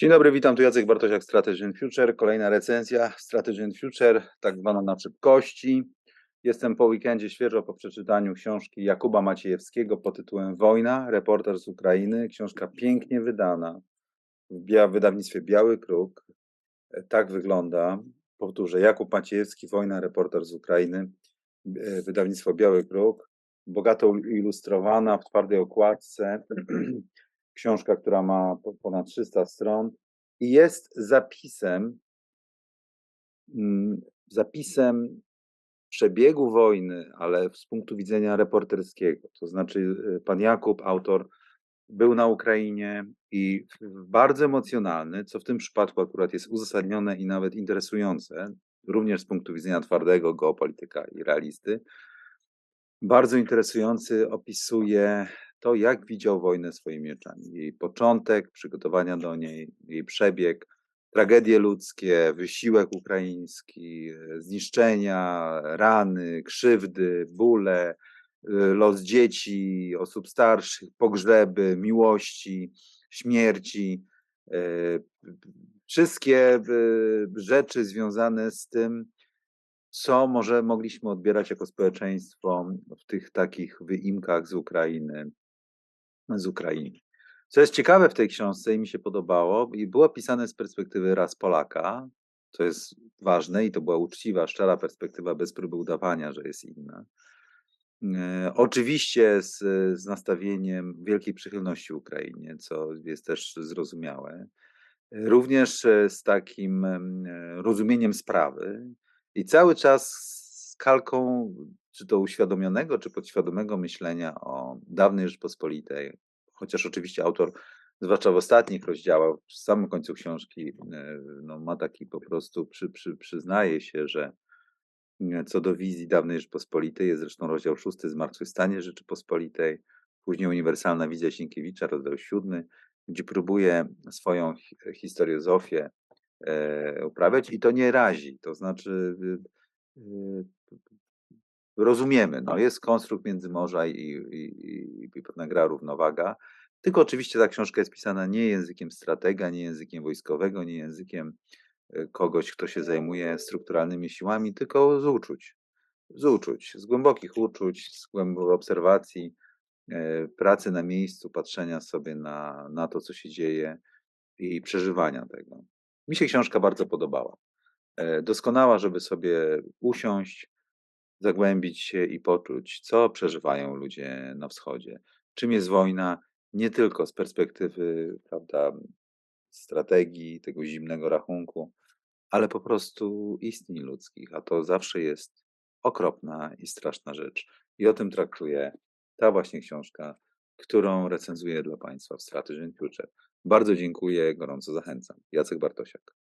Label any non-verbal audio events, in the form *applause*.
Dzień dobry, witam tu Jacek Bartosiak, Strategy Future. Kolejna recenzja Strategy Future, tak zwana na szybkości. Jestem po weekendzie świeżo po przeczytaniu książki Jakuba Maciejewskiego pod tytułem Wojna, reportaż z Ukrainy. Książka pięknie wydana w wydawnictwie Biały Kruk. E, Tak wygląda. Powtórzę, Jakub Maciejewski, Wojna, reportaż z Ukrainy. E, Wydawnictwo Biały Kruk. Bogato ilustrowana w twardej okładce. *clears throat* Książka, która ma po- ponad 300 stron i jest zapisem, mm, zapisem przebiegu wojny, ale z punktu widzenia reporterskiego. To znaczy, y, pan Jakub, autor, był na Ukrainie i bardzo emocjonalny, co w tym przypadku akurat jest uzasadnione i nawet interesujące, również z punktu widzenia twardego geopolityka i realisty. Bardzo interesujący opisuje to, jak widział wojnę swoimi oczami. Jej początek, przygotowania do niej, jej przebieg, tragedie ludzkie, wysiłek ukraiński, e, zniszczenia, rany, krzywdy, bóle, e, los dzieci, osób starszych, pogrzeby, miłości, śmierci. e, Wszystkie rzeczy związane z tym, co może mogliśmy odbierać jako społeczeństwo w tych takich wyimkach z Ukrainy, z Ukrainy. Co jest ciekawe w tej książce i mi się podobało, i było pisane z perspektywy raz Polaka, co jest ważne i to była uczciwa, szczera perspektywa bez próby udawania, że jest inna. E, Oczywiście z, z nastawieniem wielkiej przychylności Ukrainie, co jest też zrozumiałe. Również z takim e, rozumieniem sprawy i cały czas z kalką, czy to uświadomionego, czy podświadomego myślenia o dawnej Rzeczpospolitej, chociaż oczywiście autor, zwłaszcza w ostatnich rozdziałach, w samym końcu książki, e, no, ma taki po prostu, przy, przy, przyznaje się, że e, co do wizji dawnej Rzeczpospolitej, jest zresztą rozdział szósty Zmartwychwstanie Rzeczypospolitej, później Uniwersalna Wizja Sienkiewicza, rozdział siódmy, gdzie próbuje swoją hi- historiozofię e, uprawiać i to nie razi, to znaczy rozumiemy, no jest konstrukt Międzymorza i, i, i, i pewna gra równowaga, tylko oczywiście ta książka jest pisana nie językiem stratega, nie językiem wojskowego, nie językiem e, kogoś, kto się zajmuje strukturalnymi siłami, tylko z uczuć, z uczuć, z głębokich uczuć, z głębokiej obserwacji, e, pracy na miejscu, patrzenia sobie na, na to, co się dzieje i przeżywania tego. Mi się książka bardzo podobała. E, Doskonała, żeby sobie usiąść, zagłębić się i poczuć, co przeżywają ludzie na wschodzie. Czym jest wojna, nie tylko z perspektywy prawda, strategii, tego zimnego rachunku, ale po prostu istnień ludzkich, a to zawsze jest okropna i straszna rzecz. I o tym traktuje ta właśnie książka, którą recenzuję dla Państwa w Strategy Future. Bardzo dziękuję, gorąco zachęcam. Jacek Bartosiak.